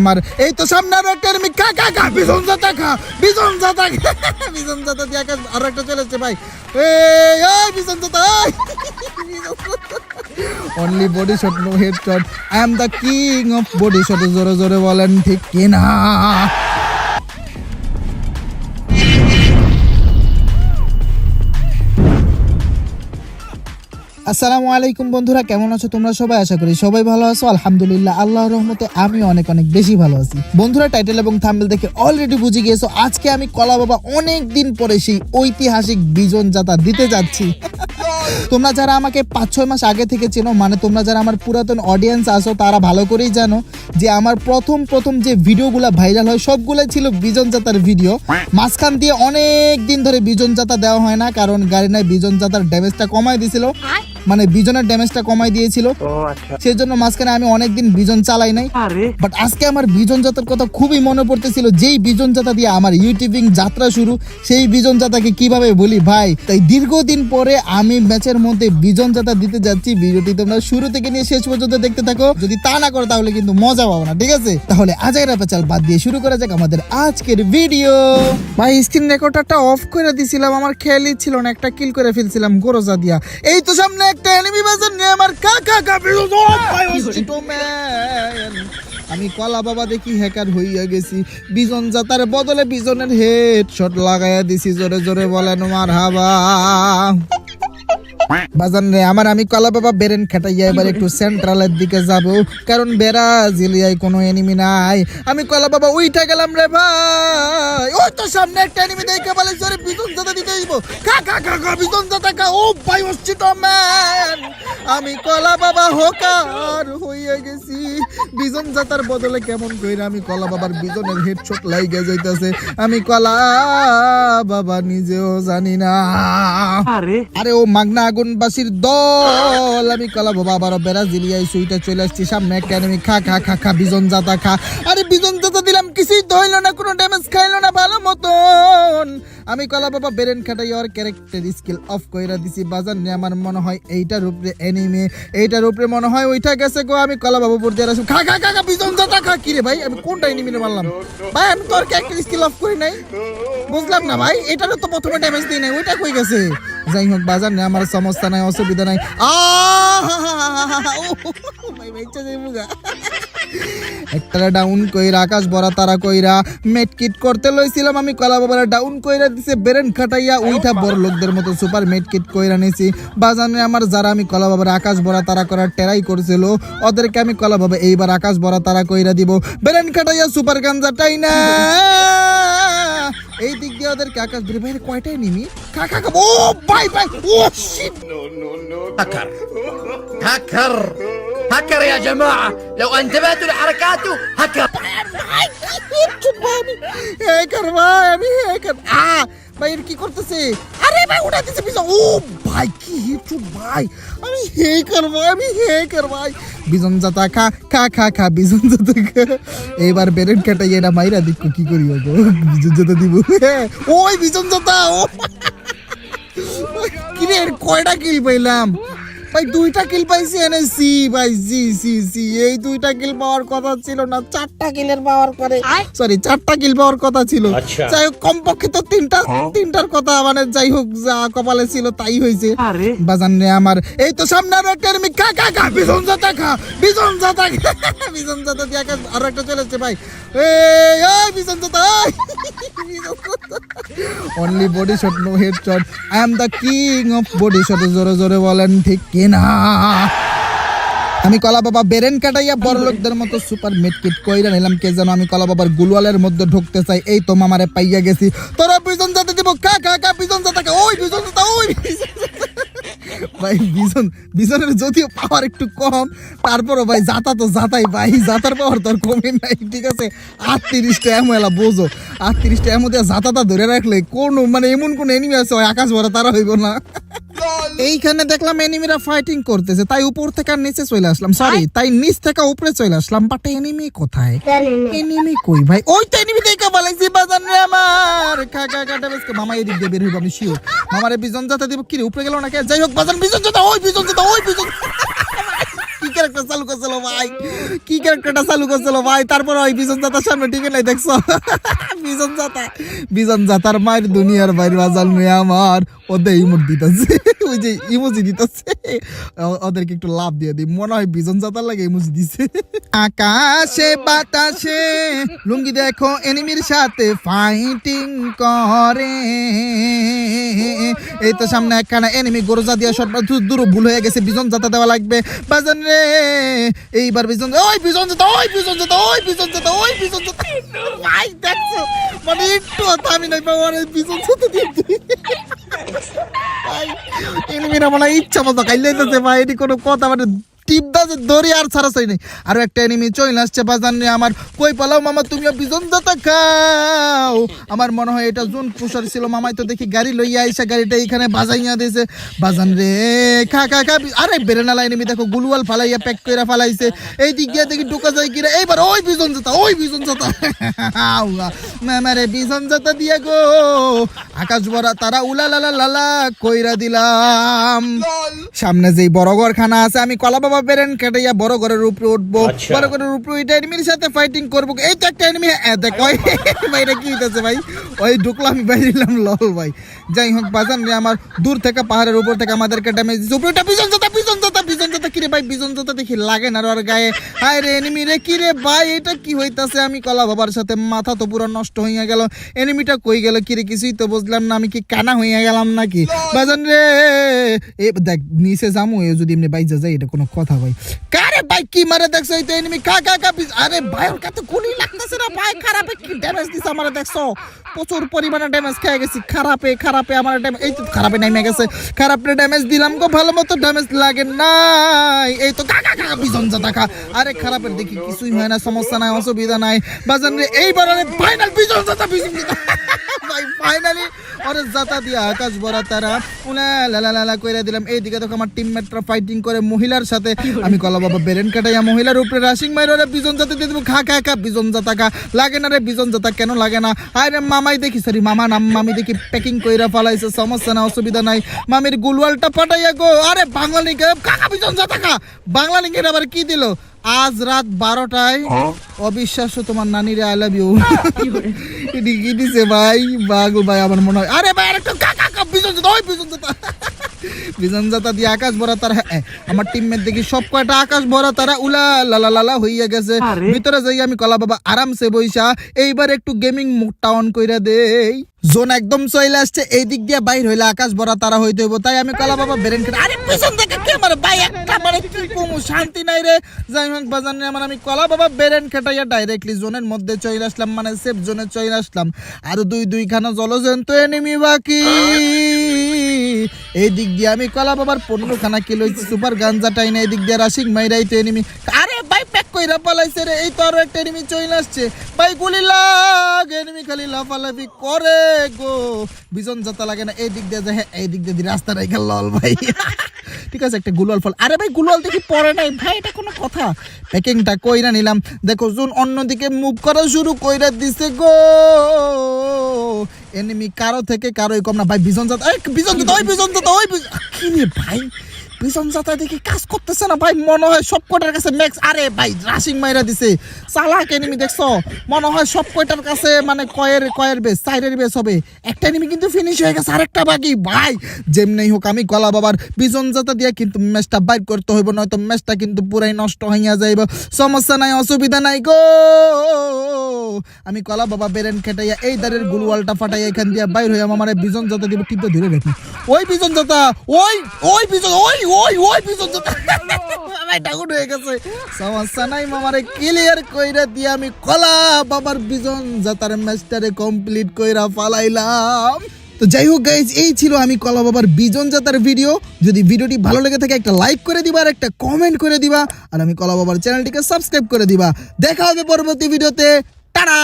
আমার। এই তো সামনে আরও একটা enemy। খা খা খা, বিজন জাতা খা, বিজন জাতা। বিজন জাতা দিয়ে আকাশ আরও একটা চলেছে ভাই। এই এই, বিজন জাতা only body shot no head shot I am the king of body shot জোরে জোরে বলেন, ঠিক কিনা? আসসালামু আলাইকুম বন্ধুরা, কেমন আছো তোমরা সবাই? আশা করি সবাই ভালো আছো। আলহামদুলিল্লাহ, আল্লাহর রহমতে আমি অনেক অনেক বেশি ভালো আছি। বন্ধুরা টাইটেল এবং থাম্বেল দেখে অলরেডি বুঝে গিয়েছো, আজকে আমি কলা বাবা অনেক দিন পরে সেই ঐতিহাসিক বিজন যাত্রা দিতে যাচ্ছি। তোমরা যারা আমাকে পাঁচ ছয় মাস আগে থেকে চেনো মানে তোমরা যারা আমার পুরাতন অডিয়েন্স আছো, তারা ভালো করেই জানো যে আমার প্রথম প্রথম যে ভিডিওগুলো ভাইরাল হয়, সবগুলোই ছিল বিজন যাত্রার ভিডিও মাঝখান দিয়ে অনেক দিন ধরে বিজন যাত্রা দেওয়া হয় না, কারণ গাড়ি নাই বিজন যাত্রার ড্যামেজটা কমায় দিছিল। মানে বিজনের ড্যামেজটা কমাই দিয়েছিল। ও আচ্ছা। সেই জন্য মাঝখানে আমি অনেকদিন বিজন চালাই নাই। বাট আজকে আমার বিজন যাত্রার কথা খুবই মনে পড়তেছিল। যেই বিজন যাত্রা দিয়ে আমার ইউটিউবিং যাত্রা শুরু সেই বিজন যাত্রাকে কীভাবে বলি? ভাই তাই দীর্ঘদিন পরে আমি ম্যাচের মধ্যে বিজন যাত্রা দিতে যাচ্ছি। ভিডিওটি তোমরা শুরু থেকে নিয়ে শেষ পর্যন্ত দেখতে থাকো। যদি তা না করো তাহলে কিন্তু মজা পাবো না ঠিক আছে? তাহলে আজকের পেঁচাল বাদ দিয়ে শুরু করা যাক আমাদের আজকের ভিডিও ভাই স্ক্রিন রেকর্ডারটা অফ করে দিছিলাম। আমার খেয়ালই ছিল না একটা কিল করে ফেলছিলাম গোরজা দিয়া। এই তো সামনে একটা এনিমি বাজার নিয়ে আমার কাকা কাপি আমি কলা বাবা দেখি হ্যাকার হইয়া গেছি। বিজন জাতার বদলে বিজনের হেড শট লাগাইয়া দিছি। জোরে জোরে বলেন মার হাবা বাজান রে আমার আমি কলা বাবা বেরেন খাটাইয়া এবার একটু সেন্ট্রালের দিকে যাব কারণ কোনো এনিমি নাই। আমি কলা বাবা উইঠা গেলাম রে ভাই। ওই তো সামনে একটা এনিমি দেখে বলে সরে বিজন জাতা দিতে দিব কা কা কা কা বিজন জাতা কা ও ভাই অশ্চিত ম্যান আমি কলা বাবা হোকার হইয়া গেছি। বিজন জাতার বদলে কেমন কইরা আমি কলা বাবার বিজনের হেডশট লাইগা যাইতাছে। আমি কলা বাবা নিজেও জানি না। আরে। আরে ও মাগনা আগুনবাসীর দল। আমি কলা বাবা, আবার ব্রাজিলিয়ায় সুইটা চলে আসছি সামনে। একাডেমি খা খা খা খা, বিজন জাতা খা। আরে বিজন জাতা দিলাম, কিছুই তো না, কোনো ড্যামেজ খাইলো না, ভালো মতন। আমি কলা বাবা বেরেন খাটাই ওর ক্যারেক্টার স্কিল অফ কইরা দিছি। বাজার নিয়ে আমার মনে হয় এইটার উপরে এনিমে এইটার উপরে মনে হয় ওইটা গেছে গো, আমি কলা বাবা পড়তে আসি খা খা খা বিজন জাতা খা, কি রে ভাই? আমি কোনটা এনিমে মারলাম? ভাই, আমি তোর ক্যারেক্টার স্কিল অফ করি নাই। বুঝলাম না ভাই, এটারও তো প্রথমে ড্যামেজ দিই নাই, ওইটা কই গেছে? যাই হোক বাজার নেই আমার সমস্যা নাই, অসুবিধা নাই। একটা ডাউন কইরা, আকাশ ভরা তারা কইরা মেটকিট করতে লইছিলাম আমি, কলা বাবার ডাউন কইরা দিছে, বেরেন খাটাইয়া উইঠা বড় লোকদের মতো সুপার মেটকিট কইরা নিছি। বাজানে আমার যারা আমি কলা বাবার আকাশ ভরা তারা করার টেরাই করছিল, ওদেরকে আমি কলা বাবা এইবার আকাশ ভরা তারা কইরা দিব। বেরেন খাটাইয়া সুপার গাঞ্জাটাই না? এই দিক দিয়ে ওদেরকে আকাশ ধরে বাইরে কয়টাই নিমি কাকা oh bye bye oh shit هكر هكر هكر يا جماعة لو انتبهتوا لحركاته هكر hacker ভাই আমি হ্যাকার আ ভাই এর কি করতেছে আরে ভাই উঠা দিছে পিছন ও ভাই, কি হিটু ভাই? আমি হ্যাকার ভাই আমি হ্যাকার ভাই বিজন জাতা খা খা খা খা, বিজন জাতা খা। এবার বেরেন কাটাই, এটা মাইরা দিক, কি করি গো বিজন জাতা দিব। ওই বিজন জাতা, ও। কি রে কয়টা কিল পাইলাম? ভাই দুইটা কিল পাইছি এনে সি ভাই জি সি সি এই দুইটা কিল পাওয়ার কথা ছিল না চারটা কিলের পাওয়ার পরে সরি চারটা কিল পাওয়ার কথা ছিল। যাই হোক কমপক্ষে তো তিনটা তিনটার কথা মানে যাই হোক যা কপালে ছিল তাই হয়েছে। আরে। বাজান রে আমার এই তো সামনে আরও একটা enemy। খা খা খা বিজন জাতা খা বিজন জাতা। বিজন জাতা দিয়ে আকাশ আরও একটা চলেছে ভাই। এই এই বিজন জাতা only body shot no head shot I am the king of body shot জোরে জোরে বলেন ঠিক কিনা আমি কলা বাবা বেরেন কাটাইয়া বড় লোকদের মতো সুপার মেডকিট কইরা নিলাম, কে যেন আমি কলা বাবার গুলওয়ালের মধ্যে ঢুকতে চাই, এই তো মামারে পাইয়া গেছি। তোরা বিজন জাতে দিব কা কা কা বিজন কা ওই বিজন জাতা ওই। ভাই বিজন বিজনের যদিও পাওয়ার একটু কম, তারপরও ভাই জাতা তো জাতাই ভাই জাতার পাওয়ার তোর কমে নাই, ঠিক আছে? আটত্রিশটা এমন এলা, বোঝো। আটত্রিশটা এমন দিয়ে জাতাটা ধরে রাখলে কোন মানে এমন কোন এনিমি আছে আকাশ ভরা তারা হইব না। এইখানে দেখলাম এনিমিরা ফাইটিং করতেছে তাই উপর থেকে আর নিচে চলে আসলাম। সরি তাই নিচ থেকে উপরে চলে আসলাম বাট এনিমি কোথায়? এনিমি কই ভাই? ওই তো এনিমি দেখে বলেছি বাজান রে আমার। কাকা খা কাটা বেসকে মামা এদিক দিয়ে বের হইব আমি শিওর মামারে বিজন যাতে দিব কি উপরে গেল না কে যাই হোক বাজান বিজন যাতে ওই বিজন যাতে ওই বিজন ক্যারেক্টার চালু করছিল ভাই? কি ক্যারেক্টারটা চালু করছিল ভাই? তারপর ওই বিজন সামনে টিকে নাই, দেখছ? বিজন বিজন মায়ের দুনিয়ার বাজাল আমার। ওদের দিতেছে। ওই যে দিতেছে। ওদেরকে একটু লাভ দিয়ে দিই। মনে হয় বিজন লাগে দিছে। আকাশে, বাতাসে, লুঙ্গি দেখো এনিমির সাথে ফাইটিং করে। এই তো সামনে একখানা এনিমি গরজা দিয়ে শট দূর ভুল হয়ে গেছে। বিজন জাতা দেওয়া লাগবে। বাজান রে এইবার বিজন ওই বিজন যেত ওই বিজন যেত ওই বিজন যেত ওই বিজন যেত ভাই, দেখছ? মানে একটু আমি নাই পাবো আর বিজন যেতে ভাই এনিমিরা মনে ইচ্ছা মতো খাইলে ভাই, এটি কোনো কথা মানে টিপ দাজে দড়ি আর ছাড়া চাই নাই। আরও একটা এনিমি চলে আসছে বাজান নিয়ে আমার। কই পালাও মামা তুমিও বিজন দাতা খাও। আমার মনে হয় এটা জোন পুষার ছিল। মামাই তো দেখি গাড়ি লইয়া আইসা গাড়িটা এখানে বাজাইয়া দিয়েছে বাজান রে খা খা খা আরে বেরেনালা এনিমি দেখো গুলুয়াল ফালাইয়া প্যাক কইরা ফালাইছে। এই দিক গিয়ে দেখি ঢুকা যায় কিরা। এইবার ওই বিজন জাতা ওই বিজন জাতা মামারে বিজন জাতা দিয়ে গো। আকাশ ভরা তারা উলা লালা লালা কইরা দিলাম। সামনে যেই বড় ঘর খানা আছে আমি কলা বাবা বেরেন কেটাইয়া বড় ঘরের উপরে উঠবো বড় ঘরের উপরে উঠে এনিমির সাথে ফাইটিং করব। এই তো একটা এনিমি দেখো ভাই এটা কি হইতেছে ভাই? ওই ঢুকলাম দিলাম লল ভাই। যাই হোক বাজান রে আমার দূর থেকে পাহাড়ের উপর থেকে আমাদেরকে ড্যামেজ দিচ্ছে উপরে ওটা জোতা জোতা জোতা কিরে ভাই জোতা দেখি লাগে না রে ওর গায়ে। হায় রে এনিমি রে কি রে ভাই এটা কি হইতাছে? আমি কলা বাবার সাথে মাথা তো পুরো নষ্ট হইয়া গেল। এনিমিটা কই গেল? কিরে কিছুই তো বুঝলাম না আমি কি কানা হইয়া গেলাম নাকি? বাজান রে এ দেখ নিচে যামু এ যদি এমনি বাইজা যায় এটা কোনো কথা ভাই কারে ভাই কি মারে দেখছ? এই তো এনিমি খা খা বিজ- আরে ভাই, ওর কাছে গুলি লাগতেছে না ভাই। খারাপে কি ড্যামেজ দিছে আমারে দেখছ? প্রচুর পরিমাণে ড্যামেজ খেয়ে গেছি। খারাপে খারাপে আমার ড্যামেজ এই তো খারাপে নেমে গেছে। খারাপে ড্যামেজ দিলাম গো, ভালো মতো ড্যামেজ লাগে নাই। এই তো কাকা কাকা বিজন জাতা আরে খারাপের দেখি কিছুই হয় না, সমস্যা নাই, অসুবিধা নাই। বাজান এইবার আরে ফাইনাল বিজন জাতা বিজন ভাই ফাইনালি ওরে জাতা দিয়া আকাশ ভরা তারা। উলা লালা লালা কইরা দিলাম এইদিকে দেখো আমার টিমমেটরা ফাইটিং করে মহিলার সাথে। আমি কলা বাবা বেরেন কাটাইয়া মহিলার উপরে রাশিং মাইর ওরে বিজন জাতা দিয়ে দেবো। খা খা খা বিজন জাতা খা। লাগে না রে বিজন জাতা কেন লাগে না? আরে মামাই দেখি সরি মামা নাম মামি দেখি প্যাকিং কইরা ফালাইছে সমস্যা না অসুবিধা নাই। মামির গুলওয়ালটা পাঠাইয়া গো। আরে বাংলা লিঙ্কে কাকা বিজন জাতা খা। বাংলা লিঙ্কের আবার কি দিল? আজ রাত বারোটায় অবিশ্বাস্য তোমার নানিরে আই লাভ ইউ দিছে ভাই বাগু ভাই আমার মনে হয়। আরে ভাই আরেকটু কাকা কাকা বিজন জাতা ওই বিজন জাতা দিয়ে আকাশ ভরা তারা হ্যাঁ, আমার টিমমেট দেখি সব কয়টা আকাশ ভরা তারা উলা লালা লালা হইয়া গেছে। ভিতরে যাই আমি কলা বাবা আরামসে বইসা এইবার একটু গেমিং মুডটা অন কইরা দেই। জোন একদম চলে আসছে এই দিক দিয়ে বাইর হইলে আকাশ ভরা তারা হইতে হইব। তাই আমি কলা বাবা বেরেন কেটে আরে পিছন থেকে কে মারে ভাই? একটা মানে কি কমু? শান্তি নাই রে। যাই হোক বাজান আমার আমি কলা বাবা বেরেন খেটাইয়া ডাইরেক্টলি জোনের মধ্যে চলে আসলাম মানে সেফ জোনে চলে আসলাম। আর দুই দুইখানা জলজন্ত এনিমি বাকি। এই দিক দিয়ে আমি কলা বাবার পনেরো খানা কিলো সুপার গাঞ্জা টাইন এই দিক দিয়ে রাশিক মাইরাই তো এনিমি আরে ভাই প্যাক কইরা পালাইছে রে, এই তো আরও একটা এনিমি চলে আসছে। ভাই, গুলি লাগ এনিমি খালি লাফালাফি করে গো। বিজন যাতা লাগে না, এই দিক দিয়ে যায় এই দিক দিয়ে রাস্তা গেল লল ভাই। ঠিক আছে, একটা গুলাল ফল। আরে ভাই গুলাল দেখি পরে নাই। ভাই, এটা কোনো কথা। প্যাকিংটা কইরা নিলাম। দেখো, জুন অন্যদিকে মুভ করা শুরু কইরা দিছে গো। এনিমি কারও থেকে কারোই কম না। ভাই, বিজন জাত বিজন জাত, ওই, বিজন জাত, ওই কি নিয়ে ভাই? বিজন জাতা দেখি কাজ করতেছে না ভাই, মনে হয় সব কটার কাছে ম্যাক্স আরে ভাই রাশিং মাইরা দিছে। চালাক এনিমি দেখছ? মনে হয় সব কয়টার কাছে মানে কয়ের কয়ের বেস বেস হবে। একটা এনিমি কিন্তু ফিনিশ হয়ে গেছে, আরেকটা বাকি। ভাই যেমনি হোক, আমি কলা বাবার বিজন জাতা দিয়ে কিন্তু ম্যাচটা বাইর করতে হইব, নয়তো ম্যাচটা কিন্তু পুরাই নষ্ট হইয়া যাইব। সমস্যা নাই, অসুবিধা নাই, গো! আমি কলা বাবা বেরেন খেটাইয়া এই দারের গুলওয়ালটা ফাটাইয়া এখান দিয়ে বাইর হইয়া আমার বিজন জাতা দিব ওই বিজন জাতা ওই ওই বিজন, ওই ওই ওই জাতা আমার ডাউন হয়ে গেছে। সমস্যা নাই মামারে ক্লিয়ার কইরা দিয়ে আমি কলা বাবার বিজন জাতার ম্যাচটারে কমপ্লিট কইরা ফালাইলাম। তো যাই হোক গাইজ এই ছিল আমি কলা বাবার বিজন জাতার ভিডিও যদি ভিডিওটি ভালো লেগে থাকে একটা লাইক করে দিবা আর একটা কমেন্ট করে দিবা। আর আমি কলা বাবার চ্যানেলটিকে সাবস্ক্রাইব করে দিবা। দেখা হবে পরবর্তী ভিডিওতে টাটা!